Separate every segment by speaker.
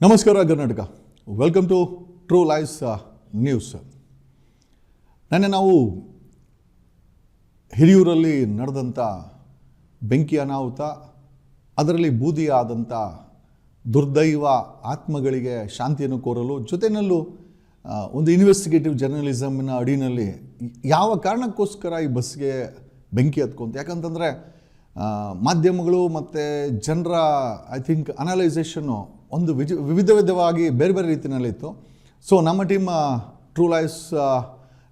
Speaker 1: ನಮಸ್ಕಾರ Karnataka. Welcome to True Life News ನೆನ್ನೆ ನಾವು ಹಿರಿಯೂರಲ್ಲಿ ನಡೆದಂಥ ಬೆಂಕಿ ಅನಾಹುತ, ಅದರಲ್ಲಿ ಬೂದಿಯಾದಂಥ ದುರ್ದೈವ ಆತ್ಮಗಳಿಗೆ ಶಾಂತಿಯನ್ನು ಕೋರಲು ಜೊತೆಯಲ್ಲೂ ಒಂದು ಇನ್ವೆಸ್ಟಿಗೇಟಿವ್ ಜರ್ನಲಿಸಮ್ನ ಅಡಿಯಲ್ಲಿ ಯಾವ ಕಾರಣಕ್ಕೋಸ್ಕರ ಈ ಬಸ್ಗೆ ಬೆಂಕಿ ಹತ್ಕೊಂತ, ಯಾಕಂತಂದರೆ ಮಾಧ್ಯಮಗಳು ಮತ್ತು ಜನರ ಐ ಥಿಂಕ್ ಅನಲೈಸೇಷನ್ನು ಒಂದು ವಿಜ, ವಿವಿಧ ವಿಧವಾಗಿ ಬೇರೆ ಬೇರೆ ರೀತಿಯಲ್ಲಿತ್ತು ಸೊ ನಮ್ಮ ಟೀಮ್ ಟ್ರೂ ಲೈಫ್ಸ್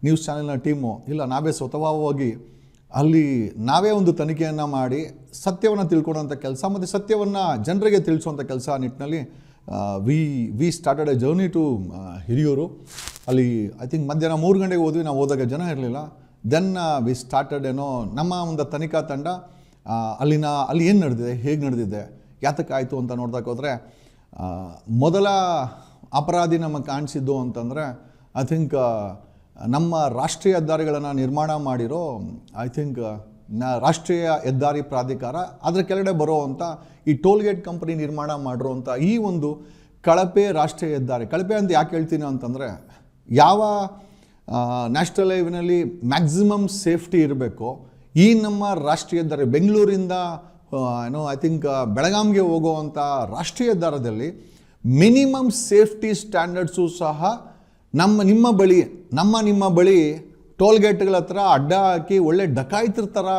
Speaker 1: ನ್ಯೂಸ್ ಚಾನೆಲ್ನ ಟೀಮು ಇಲ್ಲ, ನಾವೇ ಸ್ವತಃವಾಗಿ ಅಲ್ಲಿ ನಾವೇ ಒಂದು ತನಿಖೆಯನ್ನು ಮಾಡಿ ಸತ್ಯವನ್ನು ತಿಳ್ಕೊಳ್ಳೋಂಥ ಕೆಲಸ ಮತ್ತು ಸತ್ಯವನ್ನು ಜನರಿಗೆ ತಿಳಿಸುವಂಥ ಕೆಲಸ ನಿಟ್ಟಿನಲ್ಲಿ we we started a journey to Hiriyur. ಅಲ್ಲಿ ಐ ಥಿಂಕ್ ಮಧ್ಯಾಹ್ನ ಮೂರು ಗಂಟೆಗೆ ಹೋದ್ವಿ. ನಾವು ಹೋದಾಗ ಜನ ಇರಲಿಲ್ಲ. ದೆನ್ ವಿ ಸ್ಟಾರ್ಟೆಡ್ ಏನೋ, ನಮ್ಮ ಒಂದು ತನಿಖಾ ತಂಡ ಅಲ್ಲಿನ, ಅಲ್ಲಿ ಏನು ನಡೆದಿದೆ? ಹೇಗೆ ನಡೆದಿದೆ? ಯಾತಕ್ಕಾಯಿತು ಅಂತ ನೋಡ್ದಕ್ಕೆ ಹೋದರೆ ಮೊದಲ ಅಪರಾಧಿ ನಮಗೆ ಕಾಣಿಸಿದ್ದು ಅಂತಂದರೆ ಐ ಥಿಂಕ್ ನಮ್ಮ ರಾಷ್ಟ್ರೀಯ ಹೆದ್ದಾರಿಗಳನ್ನು ನಿರ್ಮಾಣ ಮಾಡಿರೋ ಐ ಥಿಂಕ್ನ, ರಾಷ್ಟ್ರೀಯ ಹೆದ್ದಾರಿ ಪ್ರಾಧಿಕಾರ ಅದರ ಕೆಳಗಡೆ ಬರೋವಂಥ ಈ ಟೋಲ್ಗೇಟ್ ಕಂಪನಿ ನಿರ್ಮಾಣ ಮಾಡಿರೋವಂಥ ಈ ಒಂದು ಕಳಪೆ ರಾಷ್ಟ್ರೀಯ ಹೆದ್ದಾರಿ. ಕಳಪೆ ಅಂತ ಯಾಕೆ ಹೇಳ್ತೀನಿ ಅಂತಂದರೆ, ಯಾವ ನ್ಯಾಷನಲ್ ಹೈವೇನಲ್ಲಿ ಮ್ಯಾಕ್ಸಿಮಮ್ ಸೇಫ್ಟಿ ಇರಬೇಕು ಈ ನಮ್ಮ ರಾಷ್ಟ್ರೀಯ ದರ, ಬೆಂಗಳೂರಿಂದ ಏನೋ ಐ ಥಿಂಕ್ ಬೆಳಗಾಂಗೆ ಹೋಗುವಂಥ ರಾಷ್ಟ್ರೀಯ ದರದಲ್ಲಿ ಮಿನಿಮಮ್ ಸೇಫ್ಟಿ ಸ್ಟ್ಯಾಂಡರ್ಡ್ಸು ಸಹ ನಮ್ಮ, ನಿಮ್ಮ ಬಳಿ, ನಮ್ಮ, ನಿಮ್ಮ ಬಳಿ ಟೋಲ್ ಗೇಟ್ಗಳ ಹತ್ರ ಅಡ್ಡ ಹಾಕಿ ಒಳ್ಳೆ ಡಕಾಯ್ತಿರ್ತಾರ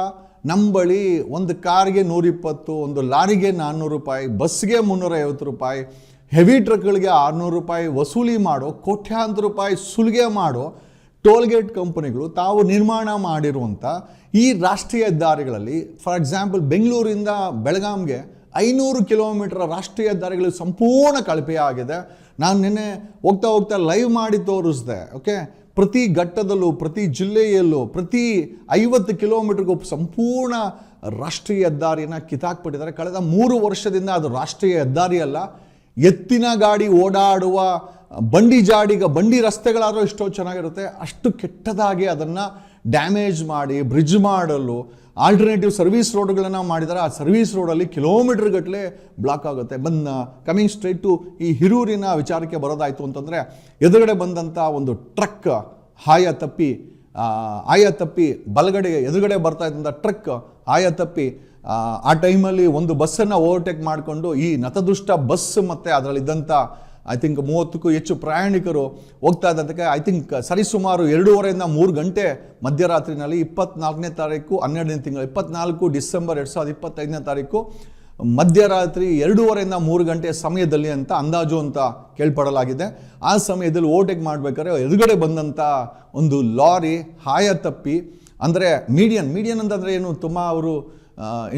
Speaker 1: ನಮ್ಮ ಬಳಿ ಒಂದು ಕಾರ್ಗೆ ನೂರಿಪ್ಪತ್ತು, ಒಂದು ಲಾರಿಗೆ ನಾನ್ನೂರು ರೂಪಾಯಿ, ಬಸ್ಗೆ ಮುನ್ನೂರೈವತ್ತು ರೂಪಾಯಿ, ಹೆವಿ ಟ್ರಕ್ಗಳಿಗೆ ಆರುನೂರು ರೂಪಾಯಿ ವಸೂಲಿ ಮಾಡೋ, ಕೋಟ್ಯಾಂತರ ರೂಪಾಯಿ ಸುಲಿಗೆ ಮಾಡೋ ಟೋಲ್ಗೇಟ್ ಕಂಪನಿಗಳು ತಾವು ನಿರ್ಮಾಣ ಮಾಡಿರುವಂಥ ಈ ರಾಷ್ಟ್ರೀಯ ಹೆದ್ದಾರಿಗಳಲ್ಲಿ ಫಾರ್ ಎಕ್ಸಾಂಪಲ್ ಬೆಂಗಳೂರಿಂದ ಬೆಳಗಾಂಗೆ ಐನೂರು ಕಿಲೋಮೀಟರ್ ರಾಷ್ಟ್ರೀಯ ಹೆದ್ದಾರಿಗಳು ಸಂಪೂರ್ಣ ಕಳಪೆಯಾಗಿದೆ ನಾನು ನಿನ್ನೆ ಹೋಗ್ತಾ ಹೋಗ್ತಾ ಲೈವ್ ಮಾಡಿ ತೋರಿಸ್ದೆ ಓಕೆ ಪ್ರತಿ ಘಟ್ಟದಲ್ಲೂ, ಪ್ರತಿ ಜಿಲ್ಲೆಯಲ್ಲೂ, ಪ್ರತಿ ಐವತ್ತು ಕಿಲೋಮೀಟರ್ಗೂ ಸಂಪೂರ್ಣ ರಾಷ್ಟ್ರೀಯ ಹೆದ್ದಾರಿನ ಕಿತಾಕ್ಬಿಟ್ಟಿದ್ದಾರೆ ಕಳೆದ ಮೂರು ವರ್ಷದಿಂದ ಅದು ರಾಷ್ಟ್ರೀಯ ಹೆದ್ದಾರಿ ಅಲ್ಲ ಎತ್ತಿನ ಗಾಡಿ ಓಡಾಡುವ ಬಂಡಿ ಜಾಡಿಗ, ಬಂಡಿ ರಸ್ತೆಗಳಾದರೂ ಎಷ್ಟೋ ಚೆನ್ನಾಗಿರುತ್ತೆ. ಅಷ್ಟು ಕೆಟ್ಟದಾಗಿ ಅದನ್ನು ಡ್ಯಾಮೇಜ್ ಮಾಡಿ, ಬ್ರಿಡ್ಜ್ ಮಾಡಲು ಆಲ್ಟರ್ನೇಟಿವ್ ಸರ್ವಿಸ್ ರೋಡ್ಗಳನ್ನು ಮಾಡಿದರೆ ಆ ಸರ್ವಿಸ್ ರೋಡಲ್ಲಿ ಕಿಲೋಮೀಟರ್ ಗಟ್ಟಲೆ ಬ್ಲಾಕ್ ಆಗುತ್ತೆ. ಬಂದ ಕಮಿಂಗ್ ಸ್ಟ್ರೈಟ್ ಟು ಈ ಹಿರೂರಿನ ವಿಚಾರಕ್ಕೆ ಬರೋದಾಯಿತು ಅಂತಂದರೆ, ಎದುರುಗಡೆ ಬಂದಂಥ ಒಂದು ಟ್ರಕ್ ಹಾಯ ತಪ್ಪಿ ಆಯ ತಪ್ಪಿ ಬಲಗಡೆಗೆ ಎದುರುಗಡೆ ಬರ್ತಾ ಇದ್ದಂಥ ಟ್ರಕ್ ಆಯ ತಪ್ಪಿ ಆ, ಟೈಮಲ್ಲಿ ಒಂದು ಬಸ್ಸನ್ನು ಓವರ್ಟೇಕ್ ಮಾಡಿಕೊಂಡು ಈ ನತದೃಷ್ಟ ಬಸ್ ಮತ್ತು ಅದರಲ್ಲಿದ್ದಂಥ ಐ ಥಿಂಕ್ ಮೂವತ್ತಕ್ಕೂ ಹೆಚ್ಚು ಪ್ರಯಾಣಿಕರು ಹೋಗ್ತಾ ಇದ್ದಕ್ಕೆ ಐ ಥಿಂಕ್ ಸರಿಸುಮಾರು ಎರಡೂವರೆಯಿಂದ ಮೂರು ಗಂಟೆ ಮಧ್ಯರಾತ್ರಿನಲ್ಲಿ ಇಪ್ಪತ್ನಾಲ್ಕನೇ ತಾರೀಕು ಹನ್ನೆರಡನೇ ತಿಂಗಳು ಇಪ್ಪತ್ನಾಲ್ಕು ಡಿಸೆಂಬರ್ ಎರಡು ಸಾವಿರದ ಇಪ್ಪತ್ತೈದನೇ ತಾರೀಕು ಮಧ್ಯರಾತ್ರಿ ಎರಡೂವರೆಯಿಂದ ಮೂರು ಗಂಟೆ ಸಮಯದಲ್ಲಿ ಅಂತ ಅಂದಾಜು ಅಂತ ಕೇಳ್ಪಡಲಾಗಿದೆ. ಆ ಸಮಯದಲ್ಲಿ ಓವರ್ಟೇಕ್ ಮಾಡಬೇಕಾದ್ರೆ ಎದುರುಗಡೆ ಬಂದಂಥ ಒಂದು ಲಾರಿ ಹಾಯ ತಪ್ಪಿ ಅಂದರೆ ಮೀಡಿಯನ್ ಮೀಡಿಯನ್ ಅಂತಂದರೆ ಏನು ತುಂಬ ಅವರು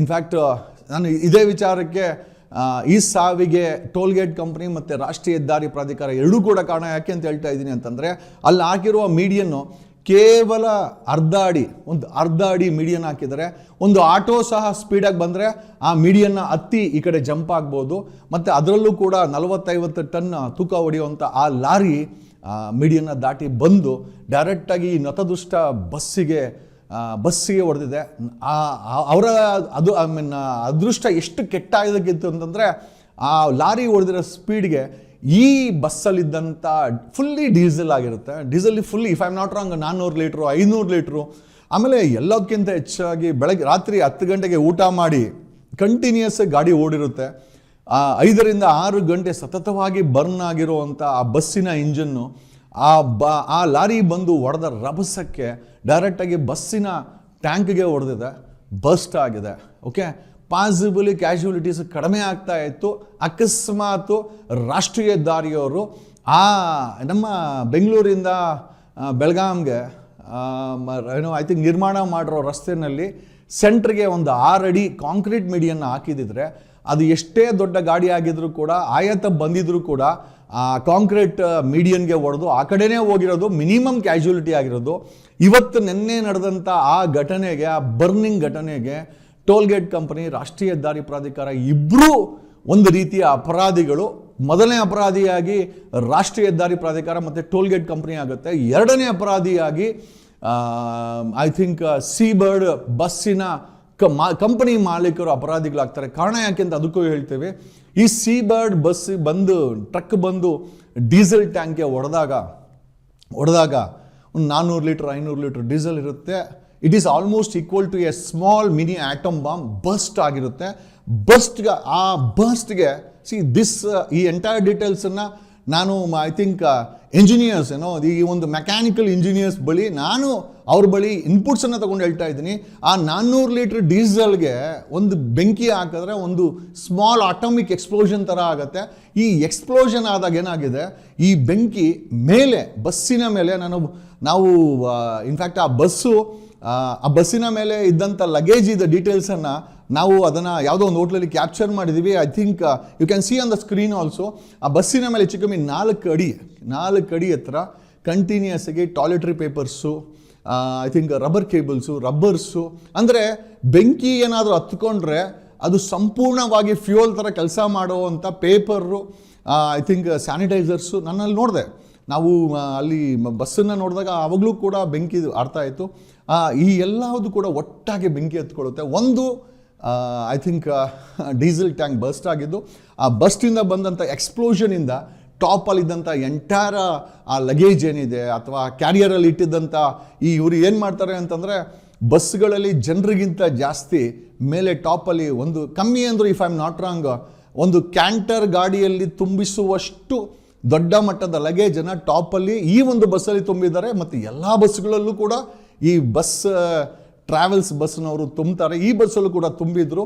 Speaker 1: ಇನ್ಫ್ಯಾಕ್ಟ್ ನಾನು ಇದೇ ವಿಚಾರಕ್ಕೆ ಈ ಸಾವಿಗೆ ಟೋಲ್ಗೇಟ್ ಕಂಪ್ನಿ ಮತ್ತು ರಾಷ್ಟ್ರೀಯ ಹೆದ್ದಾರಿ ಪ್ರಾಧಿಕಾರ ಎರಡೂ ಕೂಡ ಕಾರಣ ಯಾಕೆ ಅಂತ ಹೇಳ್ತಾ ಇದ್ದೀನಿ ಅಂತಂದರೆ, ಅಲ್ಲಿ ಹಾಕಿರುವ ಮೀಡಿಯನ್ನು ಕೇವಲ ಅರ್ಧ ಅಡಿ, ಒಂದು ಅರ್ಧ ಅಡಿ ಮೀಡಿಯನ್ ಹಾಕಿದರೆ, ಒಂದು ಆಟೋ ಸಹ ಸ್ಪೀಡಾಗಿ ಬಂದರೆ ಆ ಮೀಡಿಯನ್ನ ಹತ್ತಿ ಈ ಕಡೆ ಜಂಪ್ ಆಗ್ಬೋದು. ಮತ್ತು ಅದರಲ್ಲೂ ಕೂಡ ನಲವತ್ತೈವತ್ತು ಟನ್ ತೂಕ ಹೊಡೆಯುವಂಥ ಆ ಲಾರಿ ಮೀಡಿಯನ್ನ ದಾಟಿ ಬಂದು ಡೈರೆಕ್ಟಾಗಿ ಈ ನತದುಷ್ಟ ಬಸ್ಸಿಗೆ ಬಸ್ಸಿಗೆ ಹೊಡೆದಿದೆ. ಅವರ ಅದು, ಐ ಮೀನ್, ಅದೃಷ್ಟ ಎಷ್ಟು ಕೆಟ್ಟ ಇದಕ್ಕಿತ್ತು ಅಂತಂದರೆ, ಆ ಲಾರಿ ಹೊಡೆದಿರೋ ಸ್ಪೀಡ್ಗೆ ಈ ಬಸ್ಸಲ್ಲಿದ್ದಂಥ ಫುಲ್ಲಿ ಡೀಸೆಲ್ ಆಗಿರುತ್ತೆ. Diesel fully if I am not wrong ನಾನ್ನೂರು ಲೀಟ್ರು, ಐನೂರು ಲೀಟ್ರು. ಆಮೇಲೆ ಎಲ್ಲದಕ್ಕಿಂತ ಹೆಚ್ಚಾಗಿ ಬೆಳಗ್ಗೆ, ರಾತ್ರಿ ಹತ್ತು ಗಂಟೆಗೆ ಊಟ ಮಾಡಿ ಕಂಟಿನ್ಯೂಸ್ ಗಾಡಿ ಓಡಿರುತ್ತೆ. ಐದರಿಂದ ಆರು ಗಂಟೆ ಸತತವಾಗಿ ಬರ್ನ್ ಆಗಿರುವಂಥ ಆ ಬಸ್ಸಿನ ಇಂಜನ್ನು ಆ ಬ, ಆ ಲಾರಿ ಬಂದು ಹೊಡೆದ ರಭಸಕ್ಕೆ ಡೈರೆಕ್ಟಾಗಿ ಬಸ್ಸಿನ ಟ್ಯಾಂಕ್ಗೆ ಹೊಡೆದಿದೆ. ಬಸ್ಟ್ ಆಗಿದೆ. ಓಕೆ ಪಾಸಿಬಲಿ ಕ್ಯಾಶುಲಿಟೀಸ್ ಕಡಿಮೆ ಆಗ್ತಾ ಇತ್ತು. ಅಕಸ್ಮಾತ್ ರಾಷ್ಟ್ರೀಯ ದಾರಿಯವರು ಆ ನಮ್ಮ ಬೆಂಗಳೂರಿಂದ ಬೆಳಗಾಂಗೆ ಏನೋ ಐ ಥಿಂಕ್ ನಿರ್ಮಾಣ ಮಾಡಿರೋ ರಸ್ತೆಯಲ್ಲಿ ಸೆಂಟ್ರಿಗೆ ಒಂದು ಆರಡಿ ಕಾಂಕ್ರೀಟ್ ಮೀಡಿಯನ್ನು ಹಾಕಿದಿದ್ರೆ ಅದು ಎಷ್ಟೇ ದೊಡ್ಡ ಗಾಡಿ ಆಗಿದ್ರು ಕೂಡ, ಆಯತ ಬಂದಿದ್ರು ಕೂಡ ಆ ಕಾಂಕ್ರೀಟ್ ಮೀಡಿಯನ್ಗೆ ಹೊಡೆದು ಆ ಕಡೆನೇ ಹೋಗಿರೋದು ಮಿನಿಮಮ್ ಕ್ಯಾಶುಲಿಟಿ ಆಗಿರೋದು. ಇವತ್ತು ನಿನ್ನೆ ನಡೆದಂಥ ಆ ಘಟನೆಗೆ, ಆ ಬರ್ನಿಂಗ್ ಘಟನೆಗೆ ಟೋಲ್ಗೇಟ್ ಕಂಪನಿ, ರಾಷ್ಟ್ರೀಯ ಹೆದ್ದಾರಿ ಪ್ರಾಧಿಕಾರ ಇಬ್ಬರೂ ಒಂದು ರೀತಿಯ ಅಪರಾಧಿಗಳು. ಮೊದಲನೇ ಅಪರಾಧಿಯಾಗಿ ರಾಷ್ಟ್ರೀಯ ಹೆದ್ದಾರಿ ಪ್ರಾಧಿಕಾರ ಮತ್ತು ಟೋಲ್ಗೇಟ್ ಕಂಪನಿ ಆಗುತ್ತೆ. ಎರಡನೇ ಅಪರಾಧಿಯಾಗಿ ಐ ಥಿಂಕ್ ಸೀಬರ್ಡ್ ಬಸ್ಸಿನ ಕಂಪನಿ ಮಾಲೀಕರು ಅಪರಾಧಿಗಳಾಗ್ತಾರೆ. ಕಾರಣ ಯಾಕೆ ಅಂತ ಅದಕ್ಕೂ ಹೇಳ್ತೇವೆ. ಈ ಸೀ ಬರ್ಡ್ ಬಸ್ ಬಂದು ಟ್ರಕ್ ಬಂದು ಡೀಸೆಲ್ ಟ್ಯಾಂಕ್ಗೆ ಹೊಡೆದಾಗ ಹೊಡೆದಾಗ ಒಂದು ನಾನ್ನೂರು ಲೀಟ್ರ್, ಐನೂರು ಲೀಟ್ರ್ ಡೀಸೆಲ್ ಇರುತ್ತೆ. It is almost equal to a small mini atom bomb burst ಆಗಿರುತ್ತೆ. ಬಸ್ಟ್ಗೆ ಆ ಬಸ್ಟ್ಗೆ ಸಿ ದಿಸ್ ಈ ಎಂಟೈರ್ ಡೀಟೇಲ್ಸನ್ನು ನಾನು ಐ ಥಿಂಕ್ ಇಂಜಿನಿಯರ್ಸ್ ಏನೋ ಈ ಒಂದು ಮೆಕ್ಯಾನಿಕಲ್ ಇಂಜಿನಿಯರ್ಸ್ ಬಳಿ ನಾನು ಅವ್ರ ಬಳಿ ಇನ್ಪುಟ್ಸನ್ನು ತೊಗೊಂಡು ಹೇಳ್ತಾ ಇದ್ದೀನಿ. ಆ ನಾನ್ನೂರು ಲೀಟ್ರ್ ಡೀಸೆಲ್ಗೆ ಒಂದು ಬೆಂಕಿ ಹಾಕಿದ್ರೆ ಒಂದು ಸ್ಮಾಲ್ ಆಟೋಮಿಕ್ ಎಕ್ಸ್ಪ್ಲೋಷನ್ ಥರ ಆಗುತ್ತೆ. ಈ ಎಕ್ಸ್ಪ್ಲೋಷನ್ ಆದಾಗ ಏನಾಗಿದೆ? ಈ ಬೆಂಕಿ ಮೇಲೆ ಬಸ್ಸಿನ ಮೇಲೆ ನಾನು ನಾವು ಇನ್ಫ್ಯಾಕ್ಟ್ ಆ ಬಸ್ಸು ಆ, ಬಸ್ಸಿನ ಮೇಲೆ ಇದ್ದಂಥ ಲಗೇಜ್ ಇದ್ದ ಡೀಟೇಲ್ಸನ್ನು ನಾವು ಅದನ್ನು ಯಾವುದೋ ಒಂದು ಹೋಟ್ಲಲ್ಲಿ ಕ್ಯಾಪ್ಚರ್ ಮಾಡಿದ್ದೀವಿ I think you can see on the screen also ಆ ಬಸ್ಸಿನ ಮೇಲೆ ಹೆಚ್ಚು ಕಮ್ಮಿ ನಾಲ್ಕು ಅಡಿ ನಾಲ್ಕು ಅಡಿ ಹತ್ರ continuous toiletry papers I think rubber cables rubbers ಅಂದರೆ ಬೆಂಕಿ ಏನಾದರೂ ಹತ್ಕೊಂಡ್ರೆ ಅದು ಸಂಪೂರ್ಣವಾಗಿ ಫ್ಯೂಯಲ್ ಥರ ಕೆಲಸ ಮಾಡುವಂಥ ಪೇಪರು ಐ ಥಿಂಕ್ ಸ್ಯಾನಿಟೈಸರ್ಸು ನನ್ನಲ್ಲಿ ನೋಡಿದೆ. ನಾವು ಅಲ್ಲಿ ಬಸ್ಸನ್ನು ನೋಡಿದಾಗ ಆವಾಗಲೂ ಕೂಡ ಬೆಂಕಿ ಆಡ್ತಾ ಇತ್ತು. ಈ ಎಲ್ಲವೂ ಕೂಡ ಒಟ್ಟಾಗಿ ಬೆಂಕಿ ಹತ್ಕೊಳ್ಳುತ್ತೆ. ಒಂದು I think diesel tank burst ಆಗಿದ್ದು, ಆ ಬಸ್ಟಿಂದ ಬಂದಂಥ ಎಕ್ಸ್ಪ್ಲೋಷನಿಂದ ಟಾಪಲ್ಲಿದ್ದಂಥ ಎಂಟೈರ ಆ ಲಗೇಜ್ ಏನಿದೆ ಅಥವಾ ಕ್ಯಾರಿಯರಲ್ಲಿ ಇಟ್ಟಿದ್ದಂಥ ಈ ಇವರು ಏನು ಮಾಡ್ತಾರೆ ಅಂತಂದರೆ ಬಸ್ಗಳಲ್ಲಿ ಜನರಿಗಿಂತ ಜಾಸ್ತಿ ಮೇಲೆ ಟಾಪಲ್ಲಿ ಒಂದು ಕಮ್ಮಿ ಅಂದರು if I am not wrong ಒಂದು ಕ್ಯಾಂಟರ್ ಗಾಡಿಯಲ್ಲಿ ತುಂಬಿಸುವಷ್ಟು ದೊಡ್ಡ ಮಟ್ಟದ ಲಗೇಜನ್ನು ಟಾಪಲ್ಲಿ ಈ ಒಂದು ಬಸ್ಸಲ್ಲಿ ತುಂಬಿದ್ದಾರೆ. ಮತ್ತು ಎಲ್ಲ ಬಸ್ಗಳಲ್ಲೂ ಕೂಡ ಈ ಬಸ್ ಟ್ರಾವೆಲ್ಸ್ ಬಸ್ನವರು ತುಂಬ್ತಾರೆ. ಈ ಬಸ್ಸಲ್ಲೂ ಕೂಡ ತುಂಬಿದ್ರು.